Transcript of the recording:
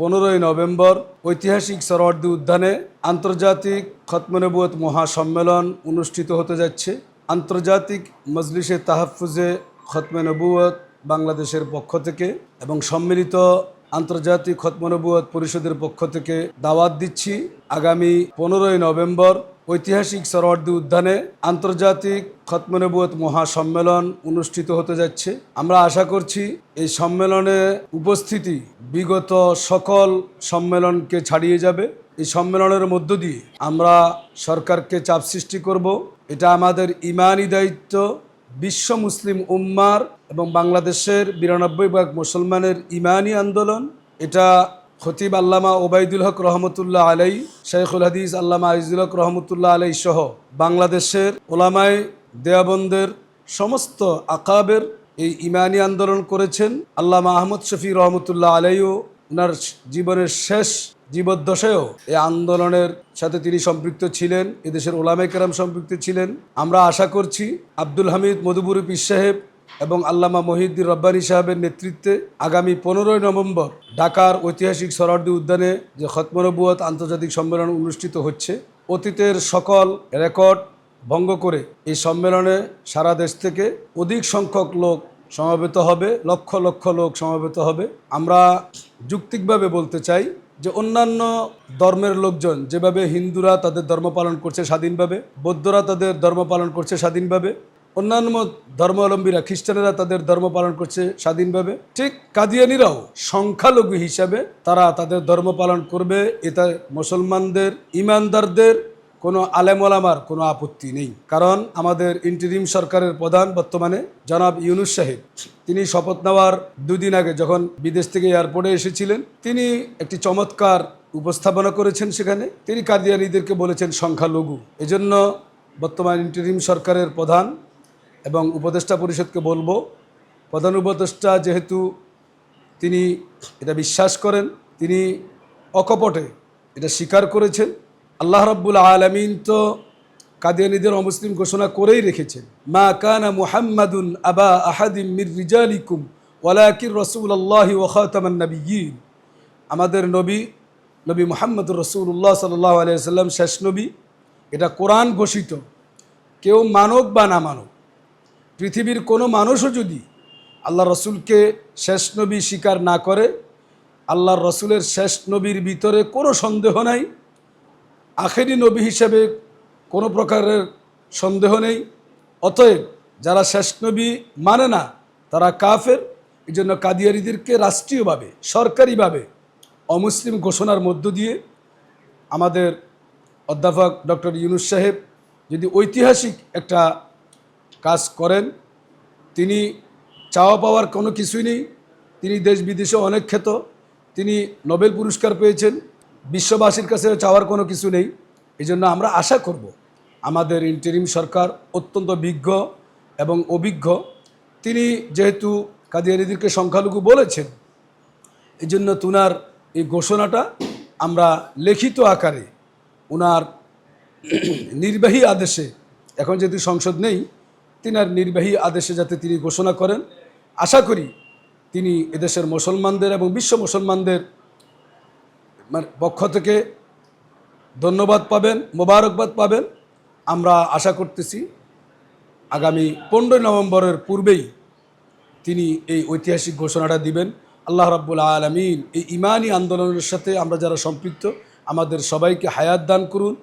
পনেরোই নভেম্বর ঐতিহাসিক সরওয়ার্দী উদ্যানে আন্তর্জাতিক খতমনবুয়ত মহাসম্মেলন অনুষ্ঠিত হতে যাচ্ছে। আন্তর্জাতিক মজলিসে তাহফুজে খতমনবুয়ত বাংলাদেশের পক্ষ থেকে এবং সম্মিলিত আন্তর্জাতিক খতমনবুয়ত পরিষদের পক্ষ থেকে দাওয়াত দিচ্ছি। আগামী পনেরোই নভেম্বর ঐতিহাসিক সরওয়ার্দী উদ্যানে আন্তর্জাতিক খতমনবুয়ত মহাসম্মেলন অনুষ্ঠিত হতে যাচ্ছে। আমরা আশা করছি এই সম্মেলনে উপস্থিতি বিগত সকল সম্মেলনকে ছাড়িয়ে যাবে। এই সম্মেলনের মধ্য দিয়ে আমরা সরকারকে চাপ সৃষ্টি করব। এটা আমাদের ইমানি দায়িত্ব। বিশ্ব মুসলিম উম্মার এবং বাংলাদেশের বিরানব্বই ভাগ মুসলমানের ইমানি আন্দোলন। এটা খতিব আল্লামা ওবায়দুল হক রহমতুল্লাহ আলাই শেখুল হাদিস আল্লামা আজিজুল হক রহমতুল্লাহ আলাই সহ বাংলাদেশের ওলামায় দেয়াবন্দের সমস্ত আকাবের এই ইমানি আন্দোলন করেছেন আল্লামা আহমদ শফি রহমতুল্লাহ আলাইও। ওনার জীবনের শেষ জীবদ্দশায়ও এই আন্দোলনের সাথে তিনি সম্পৃক্ত ছিলেন, এদেশের ওলামে কেরাম সম্পৃক্ত ছিলেন। আমরা আশা করছি আব্দুল হামিদ মধুপুরি পীর সাহেব এবং আল্লামা মহিউদ্দিন রব্বানী সাহেবের নেতৃত্বে আগামী পনেরোই নভেম্বর ঢাকার ঐতিহাসিক সরার্দি উদ্যানে যে খতমনবুয়ত আন্তর্জাতিক সম্মেলন অনুষ্ঠিত হচ্ছে, অতীতের সকল রেকর্ড ভঙ্গ করে এই সম্মেলনে সারা দেশ থেকে অধিক সংখ্যক লোক সমাবেত হবে, লক্ষ লক্ষ লোক সমাবেত হবে। আমরা যুক্তিকভাবে বলতে চাই যে অন্যান্য ধর্মের লোকজন যেভাবে হিন্দুরা তাদের ধর্ম পালন করছে স্বাধীনভাবে, বৌদ্ধরা তাদের ধর্ম পালন করছে স্বাধীনভাবে অন্যান্য ধর্মাবলম্বীরা, খ্রিস্টানেরা তাদের ধর্ম পালন করছে স্বাধীনভাবে। ঠিক কাদিয়ানিরাও সংখ্যালঘু হিসাবে তারা তাদের ধর্ম পালন করবে। এটা মুসলমানদের, ইমানদারদের কোনো আলেমলামার কোনো আপত্তি নেই। কারণ আমাদের ইন্টারিম সরকারের প্রধান বর্তমানে জনাব ইউনুস সাহেব। তিনি শপথ নেওয়ার দুদিন আগে যখন বিদেশ থেকে এয়ারপোর্টে এসেছিলেন, তিনি একটি চমৎকার উপস্থাপনা করেছেন সেখানে। তিনি কাদিয়ানিদেরকে বলেছেন সংখ্যালঘু। এজন্য বর্তমান ইন্টারিম সরকারের প্রধান এবং উপদেষ্টা পরিষদকে বলব প্রধান উপদেষ্টা যেহেতু তিনি এটা বিশ্বাস করেন, তিনি অকপটে এটা স্বীকার করেছেন। আল্লাহ রব্বুল আলমিন তো কাদিয়ানিদের অমুসলিম ঘোষণা করেই রেখেছেন। মা কানা মুহাম্মাদুন আবা আহাদিম মির রিজালিকুম ওয়ালাকির রসুল আল্লাহি ওখাতামান নবীন আমাদের নবী নবী মোহাম্মদুর রসুল্লাহ সাল্লাহ আলিয়াল্লাম শেষ নবী। এটা কোরআন ঘোষিত। কেউ মানব বা না মানব পৃথিবীর কোনো মানুষও যদি আল্লাহ রসুলকে শেষ নবী স্বীকার না করে আল্লাহর রসুলের শেষ নবীর ভিতরে কোনো সন্দেহ নাই, আখেরি নবী হিসেবে কোনো প্রকারের সন্দেহ নেই, অতএব যারা শেষ নবী মানে না, তারা কাফের। এই জন্য কাদিয়ারিদেরকে রাষ্ট্রীয়ভাবে, সরকারিভাবে অমুসলিম ঘোষণার মধ্য দিয়ে আমাদের অধ্যাপক ডক্টর ইউনুস সাহেব যদি ঐতিহাসিক একটা কাজ করেন। তিনি চাওয়া পাওয়ার কোনো কিছুই নেই। তিনি দেশ বিদেশে অনেক খ্যাত তিনি নোবেল পুরস্কার পেয়েছেন। বিশ্ববাসীর কাছে চাওয়ার কোনো কিছু নেই। এই জন্য আমরা আশা করব আমাদের ইন্টারিম সরকার অত্যন্ত বিজ্ঞ এবং অভিজ্ঞ। তিনি যেহেতু কাদিয়ানিদেরকে সংখ্যালঘু বলেছেন এই জন্য তুনার এই ঘোষণাটা আমরা লিখিত আকারে ওনার নির্বাহী আদেশে এখন যেহেতু সংসদ নেই তিনার নির্বাহী আদেশে যাতে তিনি ঘোষণা করেন, আশা করি তিনি এদেশের মুসলমানদের এবং বিশ্ব মুসলমানদের মানে পক্ষ থেকে ধন্যবাদ পাবেন, মোবারকবাদ পাবেন। আমরা আশা করতেছি আগামী পনেরোই নভেম্বরের পূর্বেই তিনি এই ঐতিহাসিক ঘোষণাটা দিবেন। আল্লাহ রাব্বুল আলমিন এই ইমানি আন্দোলনের সাথে আমরা যারা সম্পৃক্ত, আমাদের সবাইকে হায়াত দান করুন।